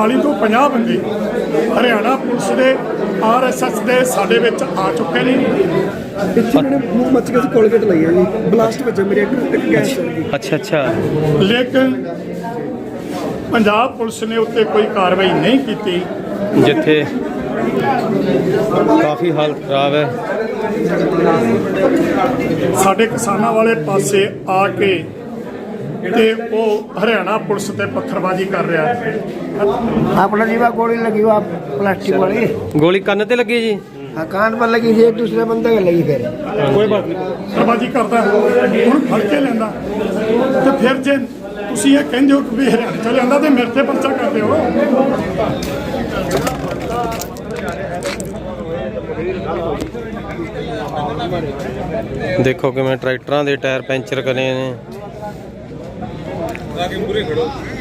40 ਤੋਂ 50 ਬੰਦੇ ਹਰਿਆਣਾ ਪੁਲਿਸ ਦੇ ਆਰਐਸਐਸ ਦੇ ਸਾਡੇ ਵਿੱਚ ਆ ਚੁੱਕੇ ਨੇ। ਪਿੱਛੇ ਨੇ ਮੂੰਹ ਮੱਚ ਕੇ ਕੋਲਗੇਟ ਲਈ ਹੈ ਜੀ। ਬਲਾਸਟ ਵਿੱਚ ਮੇਰੇ ਇੱਕ ਇੱਕ ਗੈਸ ਚੱਲ ਗਈ। ਅੱਛਾ ਅੱਛਾ। ਲੇਕਿਨ ਪੰਜਾਬ ਪੁਲਿਸ ਨੇ ਉੱਤੇ ਕੋਈ ਕਾਰਵਾਈ ਨਹੀਂ ਕੀਤੀ। ਜਿੱਥੇ ਕਾਫੀ ਹਾਲਤ ਖਰਾਬ ਹੈ। ਸਾਡੇ ਕਿਸਾਨਾਂ ਵਾਲੇ ਪਾਸੇ ਆ ਕੇ ਤੇ ਉਹ ਹਰਿਆਣਾ ਪੁਲਿਸ ਤੇ ਪੱਥਰਬਾਜ਼ੀ ਕਰ ਰਿਹਾ ਹੈ अपना जीवा गोली लगी हुआ प्लास्टिक वाली ਗੋਲੀ ਕੰਨ ਤੇ ਲੱਗੀ ਜੀ हाँ, कान पर लगी थी एक दूसरे बंदे के लगी फिर ਪੱਥਰਬਾਜ਼ੀ ਕਰਦਾ ਹੁਣ ਫੜ ਕੇ ਲੈਂਦਾ ਤੇ ਫਿਰ ਜੇ ਤੁਸੀਂ ਇਹ ਕਹਿੰਦੇ ਹੋ ਕਿ ਵੀ ਹਰਿਆਣਾ ਚ ਲਿਆਂਦਾ ਤੇ ਮੇਰੇ ਤੇ ਪਰਚਾ ਕਰਦੇ ਹੋ ਦੇਖੋ ਕਿਵੇਂ ਟਰੈਕਟਰਾਂ ਦੇ ਟਾਇਰ ਪੈਂਚਰ ਕਰੇ ਨੇ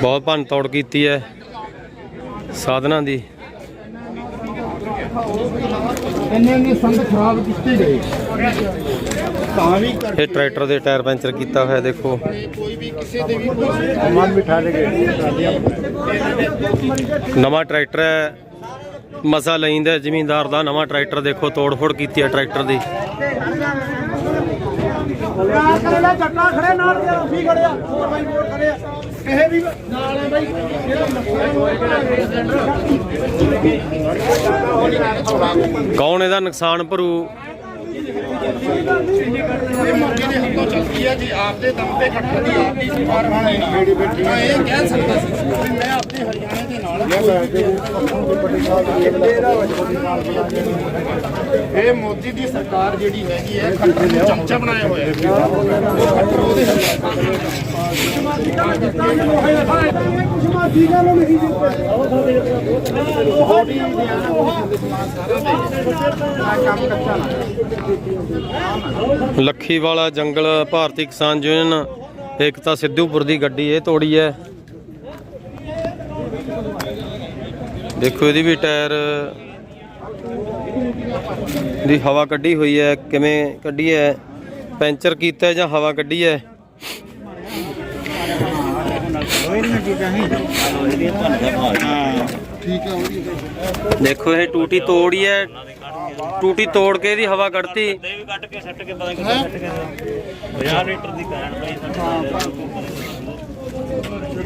ਬਹੁਤ ਭੰਨ ਤੋੜ ਕੀਤੀ ਹੈ ਸਾਧਨਾਂ ਦੀ। ਇਹ ਟਰੈਕਟਰ ਦੇ ਟਾਇਰ ਪੈਂਚਰ ਕੀਤਾ ਹੋਇਆ ਦੇਖੋ। ਨਵਾਂ ਟਰੈਕਟਰ ਹੈ। ਮਸਾ ਲੈਂਦਾ ਜ਼ਿਮੀਂਦਾਰ ਦਾ ਨਵਾਂ ਟਰੈਕਟਰ ਦੇਖੋ ਤੋੜ ਫੋੜ ਕੀਤੀ ਹੈ ਟਰੈਕਟਰ ਦੀ। ਪਿਆਰ ਕਰੇ ਨੁਕਸਾਨ ਕੌਣ ਇਹਦਾ ਨੁਕਸਾਨ ਭਰੂ? ਇਹ ਮੌਕੇ ਦੇ ਹੱਥੋਂ ਚੱਲਦੀ ਹੈ ਜੀ ਆਪਦੇ ਦਮ ਤੇ ਖੜਦੀ ਆਪਦੀ ਸਰਕਾਰ ਵਾਲੇ ਨਾਲ। ਮੈਂ ਇਹ ਕਹਿ ਸਕਦਾ ਸੀ ਮੈਂ ਆਪਦੇ ਹਰਿਆਣੇ ਦੇ ਨਾਲ ਇਹ ਮੋਦੀ ਦੀ ਸਰਕਾਰ ਜਿਹੜੀ ਹੈਗੀ ਹੈ, ਖੱਟਰ ਨੂੰ ਚਮਚਾ ਬਣਾਇਆ ਹੋਇਆ ਹੈ। ਉਹ ਖੱਟਰ ਉਹਦੇ ਲੱਖੀ ਵਾਲਾ ਜੰਗਲ ਭਾਰਤੀ ਕਿਸਾਨ ਯੂਨੀਅਨ, ਏਕਤਾ ਸਿੱਧੂਪੁਰ ਦੀ ਗੱਡੀ ਇਹ ਤੋੜੀ ਹੈ। ਦੇਖੋ ਇਹਦੀ ਵੀ ਟਾਇਰ ਦੀ ਹਵਾ ਕੱਢੀ ਹੋਈ ਹੈ, ਕਿਵੇਂ ਕੱਢੀ ਹੈ? ਪੈਂਚਰ ਕੀਤਾ ਜਾਂ ਹਵਾ ਕੱਢੀ ਹੈ? ਦੇਖੋ, ਇਹ ਟੂਟੀ ਤੋੜੀ ਹੈ। ਟੂਟੀ ਤੋੜ ਕੇ ਇਹਦੀ ਹਵਾ ਕੱਢਤੀ।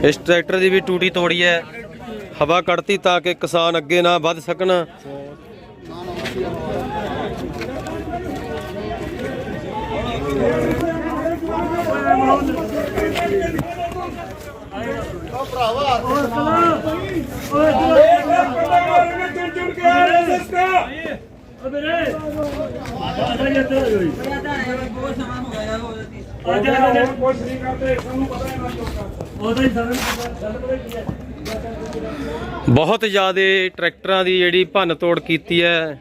ਇਸ ਟਰੈਕਟਰ ਦੀ ਵੀ ਟੂਟੀ ਤੋੜੀ ਹੈ। ਹਵਾ ਕੱਢਤੀ ਤਾਂ ਕਿ ਕਿਸਾਨ ਅੱਗੇ ਨਾ ਵੱਧ ਸਕਣ। ਬਹੁਤ ਜ਼ਿਆਦਾ ਟਰੈਕਟਰਾਂ ਦੀ ਜਿਹੜੀ ਭੰਨ ਤੋੜ ਕੀਤੀ ਹੈ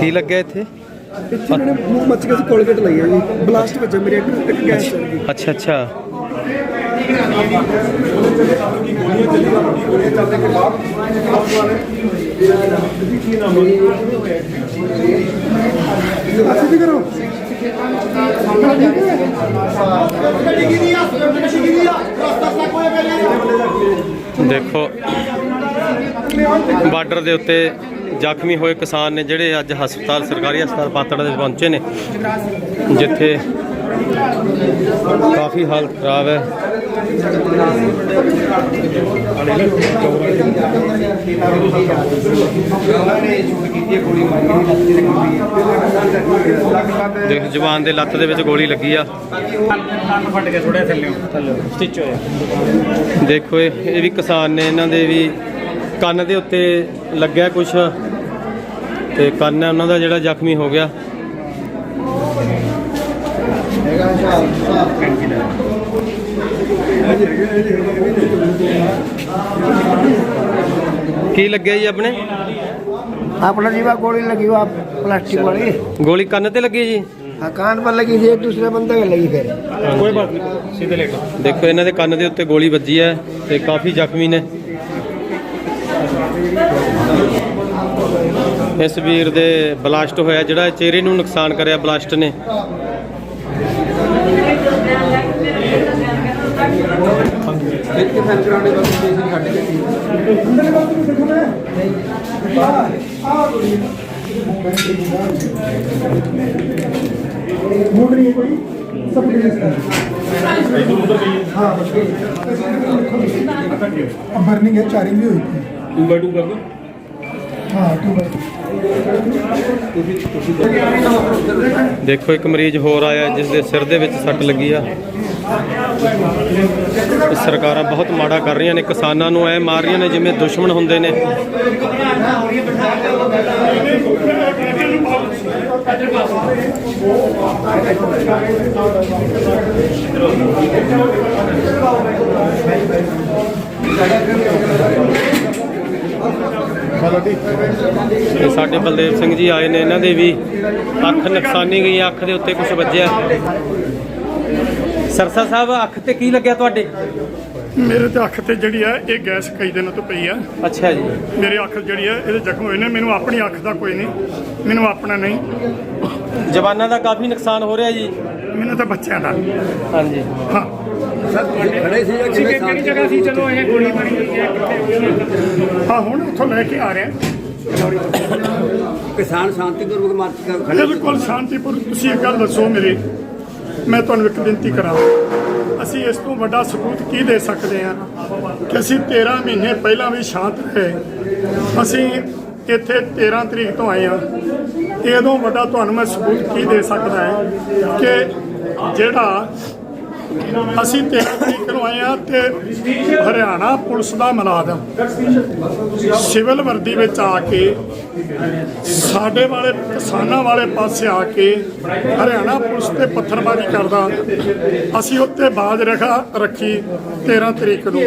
ਕੀ ਲੱਗਿਆ ਇੱਥੇ? ਪਿੱਛੇ ਇਹਨਾਂ ਨੇ ਮੂੰਹ ਮੱਚ ਕੇ ਕੋਲਗੇਟ ਲਈ ਹੈ ਜੀ। ਬਲਾਸਟ ਵਿੱਚ ਮੇਰੇ ਇੱਕ ਇੱਕ ਗੈਸ ਚੱਲ ਗਈ। ਅੱਛਾ ਅੱਛਾ। ਅੱਛਾ ਜੀ ਕਰੋ ਦੇਖੋ, ਬਾਰਡਰ ਦੇ ਉੱਤੇ ਜ਼ਖਮੀ ਹੋਏ ਕਿਸਾਨ ਨੇ ਜਿਹੜੇ ਅੱਜ ਹਸਪਤਾਲ, ਸਰਕਾਰੀ ਹਸਪਤਾਲ ਪਾਤੜ ਦੇ ਪਹੁੰਚੇ ਨੇ, ਜਿੱਥੇ ਕਾਫੀ ਹਾਲਤ ਖਰਾਬ ਹੈ। ਦੇਖ ਜਵਾਨ ਦੇ ਲੱਤ ਦੇ ਵਿੱਚ ਗੋਲੀ ਲੱਗੀ ਆ। ਫਟ ਕੇ ਥੋੜੇ ਥੱਲੇ ਥੱਲੇ ਸਟਿਚ ਹੋਇਆ ਦੇਖੋ ਇਹ ਵੀ ਕਿਸਾਨ ਨੇ ਇਹਨਾਂ ਦੇ ਵੀ ਕੰਨ ਦੇ ਉੱਤੇ ਲੱਗਿਆ ਕੁਝ ਤੇ ਕੰਨ ਹੈ ਉਹਨਾਂ ਦਾ ਜਿਹੜਾ ਜ਼ਖਮੀ ਹੋ ਗਿਆ। ਕੀ ਲੱਗਿਆ ਜੀ ਆਪਣੇ अपना जीवा गोली लगी हुआ प्लास्टिक वाली ਗੋਲੀ ਕੰਨ ਤੇ ਲੱਗੀ ਜੀ हाँ, कान पर लगी थी एक दूसरे बंदे के लगी फिर ਕੋਈ ਬਾਤ ਨਹੀਂ ਸਿੱਧੇ ਲੈ ਕੇ ਦੇਖੋ ਇਹਨਾਂ ਦੇ ਕੰਨ ਦੇ ਉੱਤੇ ਗੋਲੀ ਵੱਜੀ ਹੈ ਤੇ ਕਾਫੀ ਜ਼ਖਮੀ ਨੇ ਇਸ ਵੀਰ ਦੇ ਬਲਾਸਟ ਹੋਇਆ ਜਿਹੜਾ ਚਿਹਰੇ ਨੂੰ ਨੁਕਸਾਨ ਕਰਿਆ ਬਲਾਸਟ ਨੇ ਮੂਡ ਨਹੀਂ ਹੈ ਕੋਈ ਸਭ ਕੁਝ ਹਾਂ ਬਰਨਿੰਗ ਹੈ ਚਾਰਿੰਗ ਵੀ ਹੋਈ ਟੂ ਬਾਈ ਟੂ ਕਰ ਦੋ ਹਾਂ ਟੂ ਬਾਈ ਦੇਖੋ, ਇੱਕ ਮਰੀਜ਼ ਹੋਰ ਆਇਆ ਜਿਸ ਦੇ ਸਿਰ ਦੇ ਵਿੱਚ ਸੱਟ ਲੱਗੀ ਆ। ਸਰਕਾਰਾਂ ਬਹੁਤ ਮਾੜਾ ਕਰ ਰਹੀਆਂ ਨੇ, ਕਿਸਾਨਾਂ ਨੂੰ ਐ ਮਾਰ ਰਹੀਆਂ ਨੇ ਜਿਵੇਂ ਦੁਸ਼ਮਣ ਹੁੰਦੇ ਨੇ। ਤੇ ਸਾਡੇ ਬਲਦੇਵ ਸਿੰਘ ਜੀ ਆਏ ਨੇ ਇਹਨਾਂ ਦੇ ਵੀ ਅੱਖ ਨੁਕਸਾਨੀ ਗਈ ਅੱਖ ਦੇ ਉੱਤੇ ਕੁਝ ਵੱਜਿਆ। ਸਰਸਾ ਸਾਹਿਬ ਅੱਖ ਤੇ ਕੀ ਲੱਗਿਆ ਤੁਹਾਡੇ? ਮੇਰੇ ਤੇ ਅੱਖ ਤੇ ਜਿਹੜੀ ਆ ਇਹ ਗੈਸ ਕਈ ਦਿਨਾਂ ਤੋਂ ਪਈ ਆ। ਅੱਛਾ ਜੀ। ਮੇਰੀ ਅੱਖ ਜਿਹੜੀ ਆ ਇਹਦੇ ਜ਼ਖਮ ਹੋਏ ਨੇ। ਮੈਨੂੰ ਆਪਣੀ ਅੱਖ ਦਾ ਕੋਈ ਨਹੀਂ ਮੈਨੂੰ ਆਪਣਾ ਨਹੀਂ। ਜਵਾਨਾਂ ਦਾ ਕਾਫੀ ਨੁਕਸਾਨ ਹੋ ਰਿਹਾ ਜੀ। ਮੈਨੂੰ ਤਾਂ ਬੱਚਿਆਂ ਦਾ। ਹਾਂਜੀ। ਹਾਂ। ਕਿਹੜੀ ਜਗ੍ਹਾ ਸੀ? ਚਲੋ ਇਹ ਗੋਲੀ ਮਾਰੀ ਹੋਈ ਹੈ ਹਾਂ ਹੁਣ ਉੱਥੋਂ ਲੈ ਕੇ ਆ ਰਹੇ ਕਿਸਾਨ ਸ਼ਾਂਤੀਪੂਰਵਕ ਮਾਰਚ ਕਰ ਖੜੇ ਬਿਲਕੁਲ ਸ਼ਾਂਤੀਪੁਰ ਤੁਸੀਂ ਇੱਕ ਗੱਲ ਦੱਸੋ ਮੇਰੀ। ਮੈਂ ਤੁਹਾਨੂੰ ਇੱਕ ਬੇਨਤੀ ਕਰਾਂ ਅਸੀਂ ਇਸ ਤੋਂ ਵੱਡਾ ਸਬੂਤ ਕੀ ਦੇ ਸਕਦੇ ਹਾਂ? ਕਿ ਅਸੀਂ 13 ਮਹੀਨੇ ਪਹਿਲਾਂ ਵੀ ਸ਼ਾਂਤ ਰਹੇ। ਅਸੀਂ ਇੱਥੇ 13 ਤਰੀਕ ਤੋਂ ਆਏ ਹਾਂ। ਇਹਦੋਂ ਵੱਡਾ ਤੁਹਾਨੂੰ ਮੈਂ ਸਬੂਤ ਕੀ ਦੇ ਸਕਦਾ ਹਾਂ ਕਿ ਜਿਹੜਾ ਅਸੀਂ 13 ਤਰੀਕ ਨੂੰ ਆਏ ਹਾਂ ਤੇ ਹਰਿਆਣਾ ਪੁਲਿਸ ਦਾ ਮੁਲਾਜ਼ਮ ਸਿਵਲ ਵਰਦੀ ਵਿੱਚ ਆ ਕੇ ਸਾਡੇ ਵਾਲੇ, ਕਿਸਾਨਾਂ ਵਾਲੇ ਪਾਸੇ ਆ ਕੇ ਹਰਿਆਣਾ ਪੁਲਿਸ ਤੇ ਪੱਥਰਬਾਜ਼ੀ ਕਰਦਾ। ਅਸੀਂ ਉੱਤੇ ਬਾਜ਼ ਰਖਾ ਰੱਖੀ 13 ਤਰੀਕ ਨੂੰ।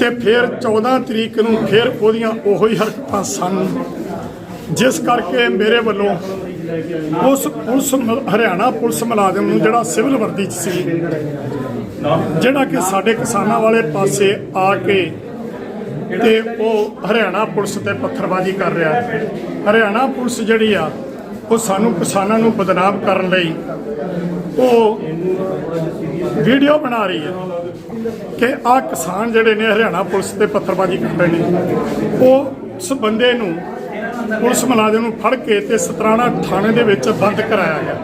ਤੇ ਫਿਰ 14 ਤਰੀਕ ਨੂੰ ਫਿਰ ਉਹਦੀਆਂ ਉਹੀ ਹਰਕਤਾਂ ਸਨ। ਜਿਸ ਕਰਕੇ ਮੇਰੇ ਵੱਲੋਂ ਉਸ ਪੁਲਿਸ ਹਰਿਆਣਾ ਪੁਲਿਸ ਮੁਲਾਜ਼ਮ ਨੂੰ ਜਿਹੜਾ ਸਿਵਲ ਵਰਦੀ 'ਚ ਸੀ, ਜਿਹੜਾ ਕਿ ਸਾਡੇ ਕਿਸਾਨਾਂ ਵਾਲੇ ਪਾਸੇ ਆ ਕੇ ਤੇ ਉਹ ਹਰਿਆਣਾ ਪੁਲਿਸ ਤੇ ਪੱਥਰਬਾਜ਼ੀ ਕਰ ਰਿਹਾ ਹੈ। ਹਰਿਆਣਾ ਪੁਲਿਸ ਜਿਹੜੀ ਆ, ਉਹ ਸਾਨੂੰ ਕਿਸਾਨਾਂ ਨੂੰ ਬਦਨਾਮ ਕਰਨ ਲਈ ਉਹ ਵੀਡੀਓ ਬਣਾ ਰਹੀ ਹੈ ਕਿ ਆ ਕਿਸਾਨ ਜਿਹੜੇ ਨੇ ਹਰਿਆਣਾ ਪੁਲਿਸ ਤੇ ਪੱਥਰਬਾਜ਼ੀ ਕਰ ਰਹੇ ਨੇ, ਉਹ ਉਸ ਬੰਦੇ ਨੂੰ ਪੁਲਿਸ ਮੁਲਾਜ਼ਮ ਨੂੰ ਫੜ ਕੇ ਤੇ ਸਤਰਾਣਾ ਥਾਣੇ ਦੇ ਵਿੱਚ ਬੰਦ ਕਰਾਇਆ ਗਿਆ।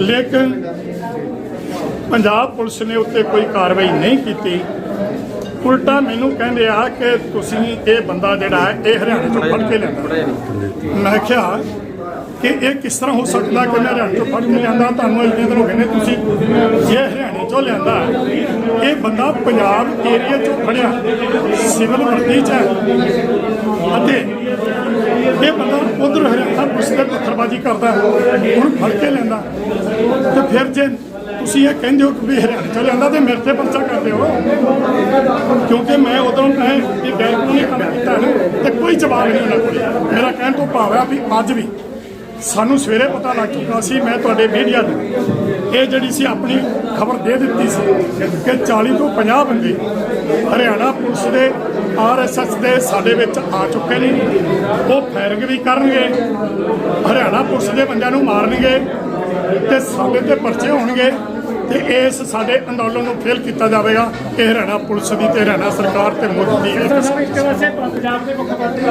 ਲੇਕਿਨ ਪੰਜਾਬ ਪੁਲਿਸ ਨੇ ਉੱਤੇ ਕੋਈ ਕਾਰਵਾਈ ਨਹੀਂ ਕੀਤੀ। ਉਲਟਾ ਮੈਨੂੰ ਕਹਿੰਦੇ ਆ ਕਿ ਤੁਸੀਂ ਇਹ ਬੰਦਾ ਜਿਹੜਾ ਹੈ, ਇਹ ਹਰਿਆਣੇ ਤੋਂ ਫੜ ਕੇ ਲਿਆਂਦਾ। ਮੈਂ ਕਿਹਾ ਕਿ ਇਹ ਕਿਸ ਤਰ੍ਹਾਂ ਹੋ ਸਕਦਾ ਕਿ ਮੈਂ ਹਰਿਆਣੇ ਤੋਂ ਫੜ ਕੇ ਲਿਆਂਦਾ? ਤੁਹਾਨੂੰ ਇੰਨੇ ਦਿਨ ਹੋ ਗਏ ਨੇ ਤੁਸੀਂ ਜੇ ਹਰਿਆਣੇ ਤੋਂ ਲਿਆਂਦਾ, ਇਹ ਬੰਦਾ ਪੰਜਾਬ ਏਰੀਆ ਤੋਂ ਫੜਿਆ। ਸਿਵਲ ਵਰਦੀ ਚ ਹੈ। ਅਤੇ ਇਹ ਬੰਦਾ ਉਧਰ ਹਰਿਆਣਾ ਪੁਲਿਸ ਦੇ ਪੱਥਰਬਾਜ਼ੀ ਕਰਦਾ ਹੁਣ ਫੜ ਕੇ ਲੈਂਦਾ ਤੇ ਫਿਰ ਜੇ ਤੁਸੀਂ ਇਹ ਕਹਿੰਦੇ ਹੋ ਕਿ ਵੀ ਹਰਿਆਣਾ ਚਲੇ ਜਾਂਦਾ ਤੇ ਮੇਰੇ ਤੇ ਪਰਚਾ ਕਰਦੇ ਹੋ ਕਿਉਂਕਿ ਮੈਂ ਉਦੋਂ ਮੈਂ ਇਹ ਗੈਰ ਕਾਨੂੰਨੀ ਕੰਮ ਕੀਤਾ ਹੈ ਤੇ ਕੋਈ ਜਵਾਬ ਨਹੀਂ ਉਹਨਾਂ ਕੋਲ। ਮੇਰਾ ਕਹਿਣ ਤੋਂ ਭਾਵ ਹੈ ਵੀ ਅੱਜ ਵੀ ਸਾਨੂੰ ਸਵੇਰੇ ਪਤਾ ਲੱਗ ਚੁੱਕਾ ਸੀ, ਮੈਂ ਤੁਹਾਡੇ ਮੀਡੀਆ ਨੂੰ ਇਹ ਜਿਹੜੀ ਸੀ ਆਪਣੀ ਖਬਰ ਦੇ ਦਿੱਤੀ ਸੀ ਕਿ 40 ਤੋਂ 50 ਬੰਦੇ ਹਰਿਆਣਾ ਪੁਲਿਸ ਦੇ ਆਰਐਸਐਸ ਦੇ ਸਾਡੇ ਵਿੱਚ ਆ ਚੁੱਕੇ ਨੇ। ਉਹ ਫਾਇਰਿੰਗ ਵੀ ਕਰਨਗੇ ਹਰਿਆਣਾ ਪੁਲਿਸ ਦੇ ਬੰਦਿਆਂ ਨੂੰ ਮਾਰਨਗੇ ਤੇ ਸਾਡੇ ਤੇ ਪਰਚੇ ਹੋਣਗੇ ਤੇ ਇਸ ਸਾਡੇ ਅੰਦੋਲਨ ਨੂੰ ਫੇਲ ਕੀਤਾ ਜਾਵੇਗਾ। ਇਹ ਹਰਿਆਣਾ ਪੁਲਿਸ ਦੀ ਤੇ ਹਰਿਆਣਾ ਸਰਕਾਰ ਤੇ ਮੋਦੀ ਦੀ ਇੱਕ ਇੱਕ ਪਾਸੇ ਪੰਜਾਬ ਦੇ ਮੁੱਖ ਮੰਤਰੀ